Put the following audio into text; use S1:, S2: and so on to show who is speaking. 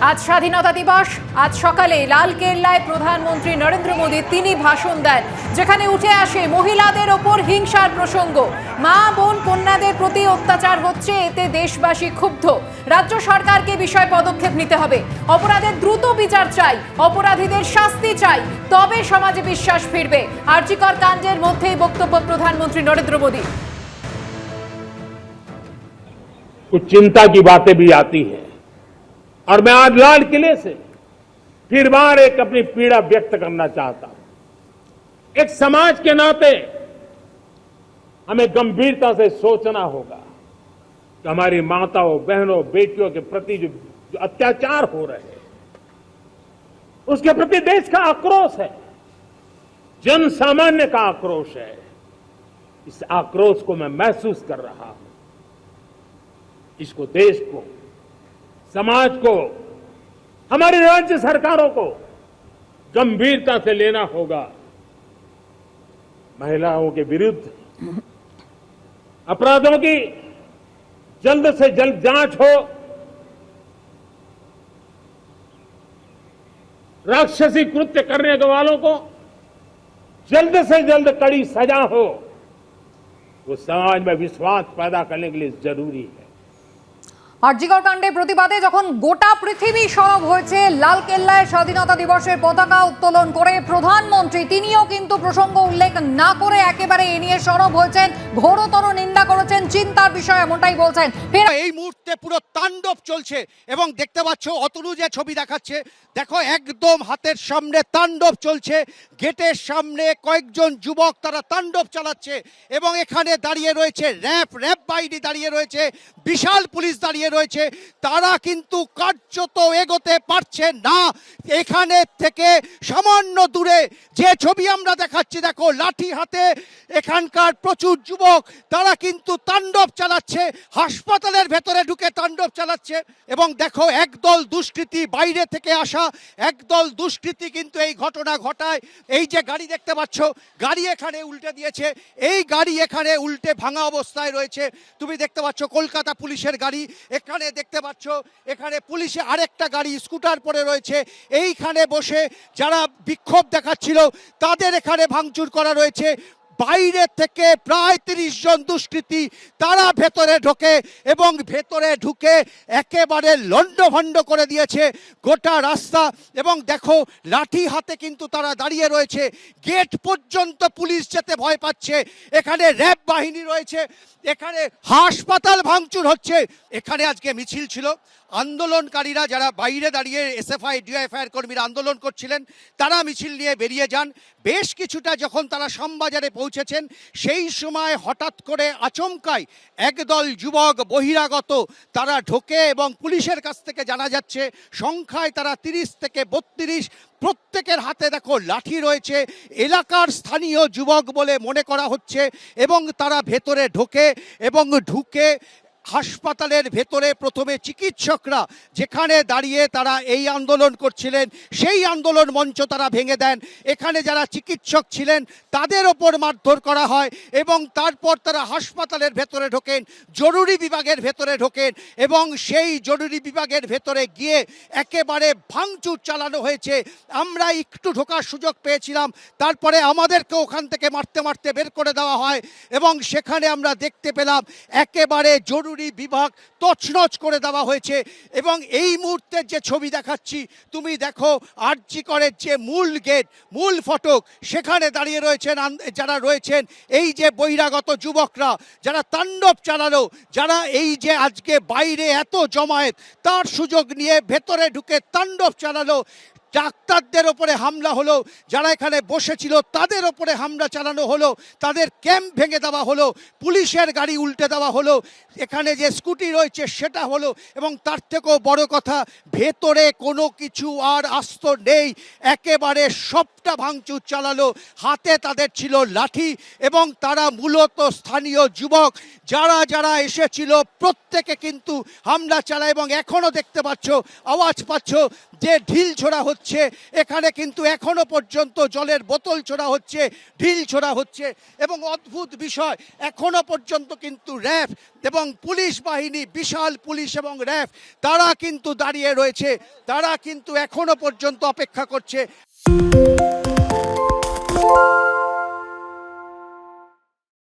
S1: আজ স্বাধীনতা দিবস আজ সকালে লাল কেল্লায় প্রধানমন্ত্রী নরেন্দ্র মোদী তিনি ভাষণ দেন যেখানে উঠে আসে মহিলাদের ওপর হিংসার প্রসঙ্গ মা বোন কন্যাদের প্রতি অত্যাচার হচ্ছে এতে দেশবাসী ক্ষুব্ধ রাজ্য সরকারকে বিষয় পদক্ষেপ নিতে হবে অপরাধের দ্রুত বিচার চাই অপরাধীদের শাস্তি চাই তবে সমাজে বিশ্বাস ফিরবে আর্জিকর কাণ্ডের মধ্যেই বক্তব্য প্রধানমন্ত্রী নরেন্দ্র মোদী
S2: कुछ चिंता की बातें भी आती हैं और मैं आज लाल किले से फिर बार एक अपनी पीड़ा व्यक्त करना चाहता हूँ। एक समाज के नाते हमें गंभीरता से सोचना होगा कि हमारी माताओं बहनों बेटियों के प्रति जो, जो अत्याचार हो रहे हैं उसके प्रति देश का आक्रोश है जन सामान्य का आक्रोश है। इस आक्रोश को मैं महसूस कर रहा हूँ। इसको देश को समाज को, हमारी राज्य सरकारों को गंभीरता से लेना होगा। महिलाओं के विरुद्ध, अपराधों की जल्द से जल्द जाँच हो। राक्षसी कृत्य करने वालों को जल्द से जल्द कड़ी सजा हो। वो समाज में विश्वास पैदा करने के लिए ज़रूरी है।
S1: আরজিকর কাণ্ডের প্রতিবাদে যখন গোটা পৃথিবী সরব হয়েছে লাল কেল্লায় স্বাধীনতা দিবসের পতাকা উত্তোলন করে প্রধানমন্ত্রী, তিনিও কিন্তু প্রসঙ্গ উল্লেখ না করে একেবারে এ নিয়ে সরব হয়েছেন, ঘোরতর নিন্দা করেছেন, চিন্তার বিষয় এমনটাই বলছেন।
S3: এই মুহূর্তে পুরো তাণ্ডব চলছে এবং দেখতে পাচ্ছ, অতনু যে ছবি দেখাচ্ছে, দেখো একদম হাতের সামনে তাণ্ডব চলছে, গেটের সামনে কয়েকজন যুবক তারা তাণ্ডব চালাচ্ছে এবং এখানে দাঁড়িয়ে রয়েছে, র্যাব র্যাব বাহিনী দাঁড়িয়ে রয়েছে, বিশাল পুলিশ দাঁড়িয়ে রয়েছে, তারা কিন্তু কার্যত এগোতে পারছে না। এখানে থেকে সামান্য দূরে যে ছবি আমরা দেখাচ্ছি, দেখো লাঠি হাতে এখানকার প্রচুর যুবক, তারা কিন্তু তাণ্ডব চালাচ্ছে, হাসপাতালের ভেতরে ঢুকে তাণ্ডব চালাচ্ছে এবং দেখো একদল দুষ্কৃতি বাইরে থেকে আসা, একদল দুষ্কৃতি কিন্তু এই ঘটনা ঘটায়। এই যে গাড়ি দেখতে পাচ্ছ, গাড়ি এখানে উল্টে দিয়েছে, এই গাড়ি এখানে উল্টে ভাঙা অবস্থায় রয়েছে। তুমি দেখতে পাচ্ছ কলকাতা পুলিশের গাড়ি এখানে দেখতে পাচ্ছ, এখানে পুলিশে আরেকটা গাড়ি, স্কুটার পরে রয়েছে। এইখানে বসে যারা বিক্ষোভ দেখাচ্ছিল, তাদের এখানে ভাঙচুর করা রয়েছে। বাইরে থেকে প্রায় তিরিশ জন দুষ্কৃতী তারা ভেতরে ঢোকে এবং ভেতরে ঢুকে একেবারে লণ্ডভণ্ড করে দিয়েছে গোটা রাস্তা এবং দেখো লাঠি হাতে কিন্তু তারা দাঁড়িয়ে রয়েছে। গেট পর্যন্ত পুলিশ যেতে ভয় পাচ্ছে। এখানে র্যাব বাহিনী রয়েছে। এখানে হাসপাতাল ভাঙচুর হচ্ছে। এখানে আজকে মিছিল ছিল। আন্দোলনকারীরা যারা বাইরে দাঁড়িয়ে এসএফআই ডিএফআই কর্মীরা আন্দোলন করছিলেন, তারা মিছিল নিয়ে বেরিয়ে যান। বেশ কিছুটা যখন তারা শ্যামবাজারে পৌঁছেছেন, সেই সময় হঠাৎ করে আচমকায় একদল যুবক বহিরাগত, তারা ঢোকে এবং পুলিশের কাছ থেকে জানা যাচ্ছে, সংখ্যায় তারা তিরিশ থেকে বত্রিশ, প্রত্যেকের হাতে দেখো লাঠি রয়েছে, এলাকার স্থানীয় যুবক বলে মনে করা হচ্ছে এবং তারা ভেতরে ঢোকে এবং ঢুকে হাসপাতালের ভেতরে প্রথমে চিকিৎসকরা যেখানে দাঁড়িয়ে তারা এই আন্দোলন করছিলেন, সেই আন্দোলন মঞ্চ তারা ভেঙে দেন। এখানে যারা চিকিৎসক ছিলেন, তাদের ওপর মারধর করা হয় এবং তারপর তারা হাসপাতালের ভেতরে ঢোকেন, জরুরি বিভাগের ভেতরে ঢোকেন এবং সেই জরুরি বিভাগের ভেতরে গিয়ে একেবারে ভাঙচুর চালানো হয়েছে। আমরা একটু ঢোকার সুযোগ পেয়েছিলাম, তারপরে আমাদেরকে ওখান থেকে মারতে মারতে বের করে দেওয়া হয় এবং সেখানে আমরা দেখতে পেলাম, একেবারে জরুরি বিভাগ তছনছ করে দেওয়া হয়েছে এবং এই মুহূর্তের যে ছবি দেখাচ্ছি, তুমি দেখো আরজি করের যে মূল গেট, মূল ফটক, সেখানে দাঁড়িয়ে রয়েছেন যারা রয়েছেন এই যে বহিরাগত যুবকরা, যারা তাণ্ডব চালালো যারা এই যে আজকে বাইরে এত জমায়েত, তার সুযোগ নিয়ে ভেতরে ঢুকে তাণ্ডব চালালো ডাক্তারদের ওপরে হামলা হলো, যারা এখানে বসেছিল, তাদের ওপরে হামলা চালানো হলো, তাদের ক্যাম্প ভেঙে দেওয়া হলো, পুলিশের গাড়ি উল্টে দেওয়া হলো, এখানে যে স্কুটি রয়েছে সেটা হলো, এবং তার থেকেও বড় কথা, ভেতরে কোনো কিছু আর আস্ত নেই, একেবারে সবটা ভাঙচুর চালালো, হাতে তাদের ছিল লাঠি, এবং তারা মূলত স্থানীয় যুবক, যারা যারা এসেছিল, প্রত্যেকে কিন্তু হামলা চালায়, এবং এখনও দেখতে পাচ্ছ, আওয়াজ পাচ্ছ যে ঢিল ছোড়া হচ্ছে, এখানে কিন্তু এখনও পর্যন্ত জলের বোতল ছোড়া হচ্ছে, ঢিল ছোড়া হচ্ছে এবং অদ্ভুত বিষয়, এখনও পর্যন্ত কিন্তু র‍্যাফ এবং পুলিশ বাহিনী, বিশাল পুলিশ এবং র‍্যাফ, তারা কিন্তু দাঁড়িয়ে রয়েছে, তারা কিন্তু এখনও পর্যন্ত অপেক্ষা করছে।